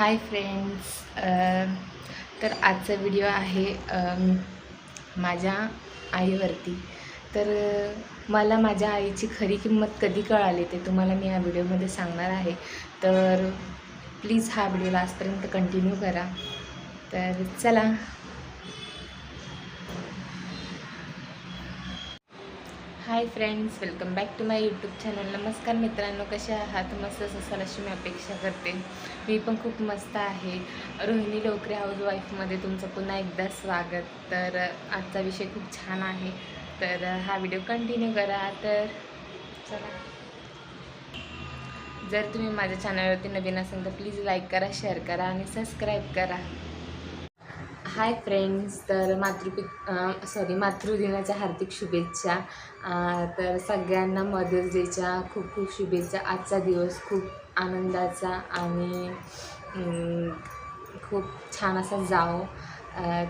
Hi friends तर आजचा video आहे माझ्या आईवरती. तर मला माझ्या आईची खरी किंमत कधी कळाली ते तुम्हाला मी या व्हिडिओमध्ये सांगणार आहे. तर प्लीज हा व्हिडिओ लास्टपर्यंत कंटिन्यू करा. तर चला hi friends welcome back to my YouTube channel नमस्कार मित्रांनो कसे आहात? मस्त असाल अशी मी अपेक्षा करते. मी पण खूप मस्त आहे. रोहिणी लोकरे हाऊस वाईफमध्ये तुमचं पुन्हा एकदा स्वागत. तर आजचा विषय खूप छान आहे. तर हा व्हिडिओ कंटिन्यू करा. तर चला. जर तुम्ही माझ्या चॅनलवरती नवीन असाल तर प्लीज लाईक करा शेअर करा आणि सबस्क्राईब करा. हाय फ्रेंड्स तर मातृपि सॉरी मातृदिनाच्या हार्दिक शुभेच्छा. तर सगळ्यांना मदर्स डेच्या खूप खूप शुभेच्छा. आजचा दिवस खूप आनंदाचा आणि खूप छान असा जाओ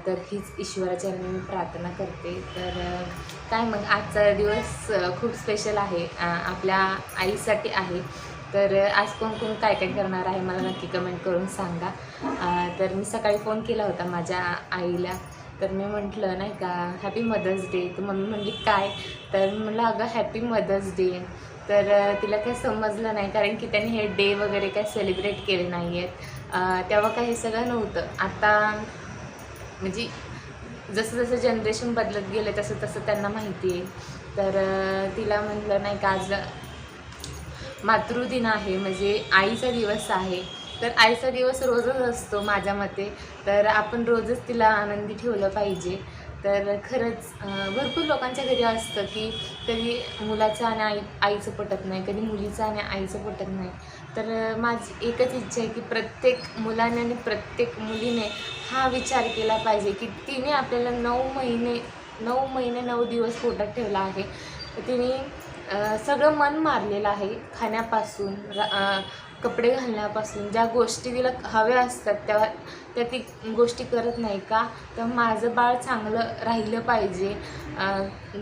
तर हीच ईश्वराच्या मी प्रार्थना करते. तर काय मग आजचा दिवस खूप स्पेशल आहे. आपल्या आईसाठी आहे. तर आज कोण कोण काय काय करणार आहे मला नक्की कमेंट करून सांगा. तर मी सकाळी फोन केला होता माझ्या आईला. तर मी म्हटलं नाही का हॅपी मदर्स डे तर मम्मी म्हणली काय? तर म्हटलं अगं हॅपी मदर्स डे तर तिला काही समजलं नाही कारण की त्यांनी हे डे वगैरे काय सेलिब्रेट केले नाही आहेत तेव्हा काही सगळं नव्हतं. आता म्हणजे जसं जसं जनरेशन बदलत गेलं तसं तसं त्यांना माहिती आहे तर तिला म्हटलं नाही का आज मातृदिन आहे म्हणजे आईचा दिवस आहे. तर आईचा दिवस रोजच असतो माझ्या मते. तर आपण रोजच तिला आनंदी ठेवलं पाहिजे. तर खरंच भरपूर लोकांच्या घरी असतं की कधी मुलाचं आणि आई आईचं पटत नाही कधी मुलीचं आणि आईचं पटत नाही. तर माझी एकच इच्छा आहे की प्रत्येक मुलाने आणि प्रत्येक मुलीने हा विचार केला पाहिजे की तिने आपल्याला नऊ महिने नऊ महिने नऊ दिवस पोटात ठेवला आहे. तर तिने सगळं मन मारलेलं आहे खाण्यापासून रा कपडे घालण्यापासून. ज्या गोष्टी तिला हव्या असतात त्या त्या ती गोष्टी करत नाही का? तर माझं बाळ चांगलं राहिलं पाहिजे.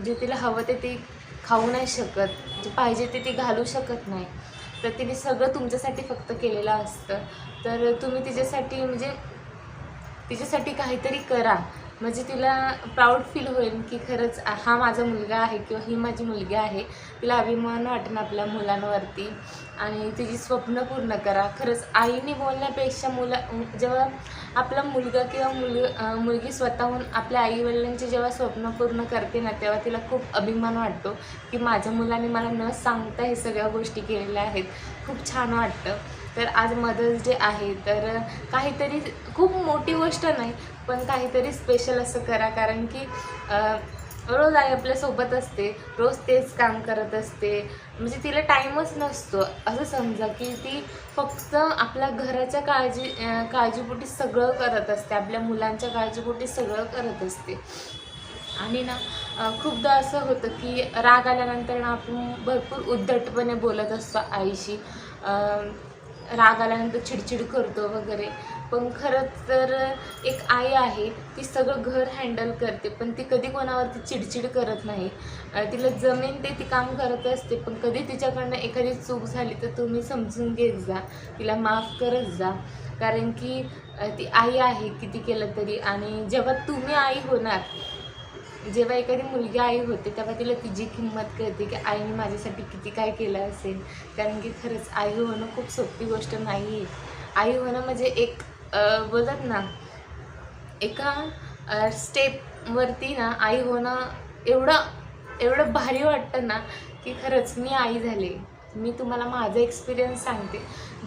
जे तिला हवं ते ती खाऊ नाही शकत. जे पाहिजे ते ती घालू शकत नाही. तर तिने सगळं तुमच्यासाठी फक्त केलेलं असतं. तर तुम्ही तिच्यासाठी म्हणजे तिच्यासाठी काहीतरी करा. म्हणजे तिला प्राऊड फील होईल की खरंच हा माझा मुलगा आहे किंवा ही माझी मुलगी आहे. तिला अभिमान वाटेन आपल्या मुलांवरती. आणि तिची स्वप्न पूर्ण करा. खरंच आईने बोलण्यापेक्षा मुला जेव्हा आपला मुलगा किंवा मुल मुलगी स्वतःहून आपल्या आईवडिलांचे जेव्हा स्वप्न पूर्ण करते ना तेव्हा तिला खूप अभिमान वाटतो की माझ्या मुलाने मला न सांगता हे सगळ्या गोष्टी केलेल्या आहेत. खूप छान वाटतं. तर आज मदर्स डे आहे तर काहीतरी खूप मोठी गोष्ट नाही पण काहीतरी स्पेशल असं करा. कारण की रोज आई आपल्यासोबत असते रोज तेच काम करत असते. म्हणजे तिला टाईमच नसतो. असं समजा की ती फक्त आपल्या घराच्या काळजी काळजीपोटी सगळं करत असते. आपल्या मुलांच्या काळजीपोटी सगळं करत असते. आणि ना खूपदा असं होतं की राग आल्यानंतर ना आपण भरपूर उद्धटपणे बोलत असतो आईशी. राग आल्यानंतर चिडचिड करतो वगैरे. पण खरंच तर एक आई आहे ती सगळं घर हँडल करते पण ती कधी कोणावरती चिडचिड करत नाही. तिला जमेन ते ती काम करत असते पण कधी तिच्याकडनं एखादी चूक झाली तर तुम्ही समजून घेत जा. तिला माफ करत जा. कारण की ती आई आहे किती केलं तरी आणि जेव्हा तुम्ही आई होणार जेव्हा एखादी मुलगी आई होते तेव्हा तिला तिची किंमत कळते की आईने माझ्यासाठी किती काय केलं असेल. कारण की खरंच आई होणं खूप सोपी गोष्ट नाही आहे आई होणं म्हणजे एक बोलतात ना एका स्टेपवरती ना आई होणं एवढं एवढं भारी वाटतं ना की खरंच मी आई झाले. मी तुम्हाला माझा एक्सपिरियन्स सांगते.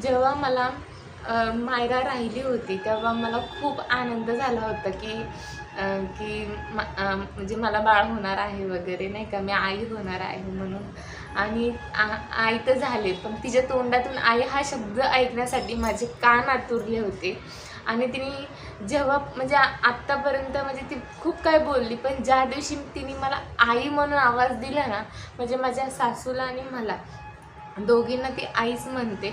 जेव्हा मला मायरा राहिली होती तेव्हा मला खूप आनंद झाला होता की की म- म्हणजे मला बाळ होणार आहे वगैरे नाही का? मी आई होणार आहे म्हणून. आणि आ- आई तर झाले पण तिच्या तोंडातून आई हा शब्द ऐकण्यासाठी माझे कान आतुरले होते. आणि तिने जेव्हा म्हणजे आत्तापर्यंत म्हणजे ती खूप काय बोलली पण ज्या दिवशी तिने मला आई म्हणून आवाज दिला ना म्हणजे माझ्या सासूला आणि मला दोघींना ती आईच म्हणते.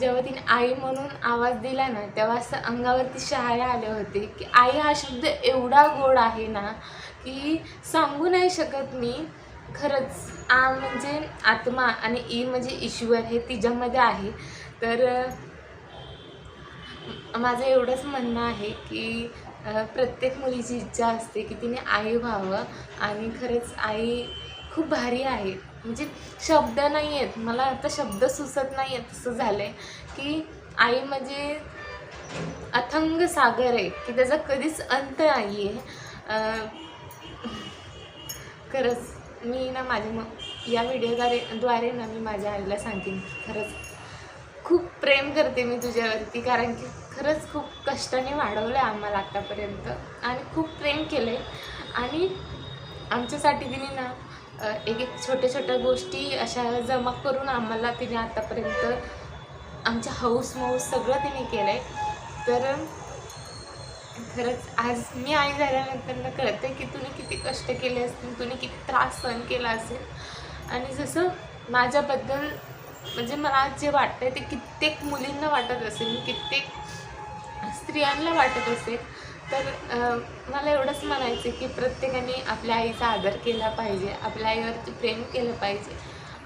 जेव्हा तिने आई म्हणून आवाज दिला ना तेव्हा असं अंगावरती शहाळे आले होते की आई हा शब्द एवढा गोड आहे ना की सांगू नाही शकत मी खरंच आ म्हणजे आत्मा आणि ई म्हणजे ईश्वर हे तिच्यामध्ये आहे. तर माझं एवढंच म्हणणं आहे की प्रत्येक मुलीची इच्छा असते की तिने आई व्हावं आणि खरंच आई खूप भारी आहे. म्हणजे शब्द नाही आहेत मला आता शब्द सुचत नाही आहेत असं झालं आहे की आई म्हणजे अथंग सागर आहे की त्याचा कधीच अंत नाही आहे खरंच मी ना माझ्या मग या व्हिडिओद्वारे द्वारे ना मी माझ्या आईला सांगेन खरंच. खूप प्रेम करते मी तुझ्यावरती कारण की खरंच खूप कष्टाने वाढवलं आहे आम्हाला आत्तापर्यंत आणि खूप प्रेम केलं आहे आणि आमच्यासाठी तिने ना एक एक छोट्या छोट्या गोष्टी अशा जमा करून आम्हाला तिने आत्तापर्यंत आमच्या हाऊस माऊस सगळं तिने केलं आहे तर खरंच आज मी आई झाल्यानंतर कळते की तुने किती कष्ट केले असतील तुने किती त्रास सहन केला असेल. आणि जसं माझ्याबद्दल म्हणजे मला जे वाटतंय ते कित्येक मुलींना वाटत असेल कित्येक स्त्रियांना वाटत असेल तर मला एवढंच म्हणायचं की प्रत्येकाने आपल्या आईचा आदर केला पाहिजे आपल्या आईवरती प्रेम केलं पाहिजे.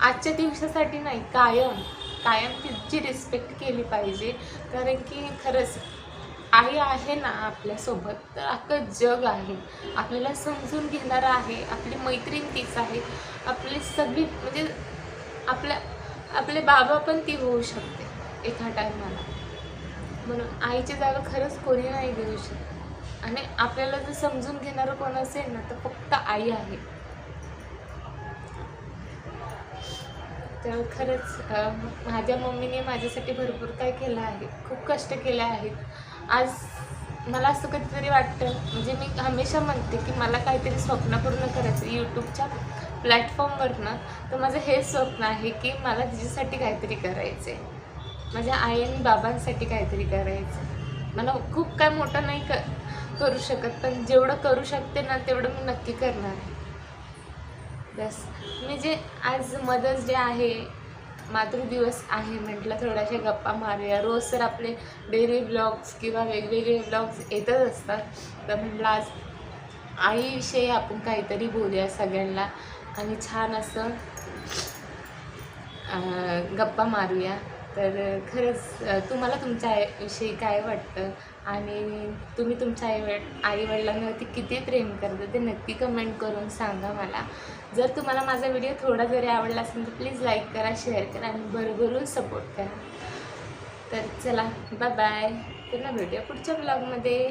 आजच्या दिवसासाठी नाही कायम कायम तिची रिस्पेक्ट केली पाहिजे. कारण की खरंच आई आहे ना आपल्यासोबत तर अख्खं जग आहे. आपल्याला समजून घेणारं आहे आपली मैत्रीण तीच आहे. आपली सगळी म्हणजे आपल्या आपले बाबा पण ती होऊ शकते एका टायमाला. म्हणून आईची जागा खरंच कोणी नाही देऊ शकत. आणि आपल्याला जर समजून घेणारं कोण असेल ना तर फक्त आई आहे. तर खरंच माझ्या मम्मीने माझ्यासाठी भरपूर काय केलं आहे खूप कष्ट केले आहेत. आज मला असं कधीतरी वाटतं म्हणजे मी हमेशा म्हणते की मला काहीतरी स्वप्न पूर्ण करायचं यूट्यूबच्या प्लॅटफॉर्मवरनं तर माझं हे स्वप्न आहे की मला तिच्यासाठी काहीतरी करायचं आहे माझ्या आई आणि बाबांसाठी काहीतरी करायचं मला खूप काय मोठं नाही क करू शकत पण जेवढं करू शकते ना तेवढं मी नक्की करणार आहे. बस. मी जे आज मदर्स डे आहे मातृदिवस आहे म्हटलं थोड्याशा गप्पा मारूया. रोज तर आपले डेली ब्लॉग्स किंवा वेगवेगळे ब्लॉग्स येतच असतात. तर म्हटलं आज आईविषयी आपण काहीतरी बोलूया सगळ्यांना आणि छान असं गप्पा मारूया. तर खरंच तुम्हाला तुमच्या आईविषयी काय वाटतं? आणि तुम्ही तुमच्या आई आईवडिलांवरती किती प्रेम करता ते नक्की कमेंट करून सांगा मला. जर तुम्हाला माझा व्हिडिओ थोडा जरी आवडला असेल तर प्लीज लाईक करा शेअर करा आणि भरभरून सपोर्ट करा. तर चला बाय बाय पुन्हा भेटूया पुढच्या ब्लॉगमध्ये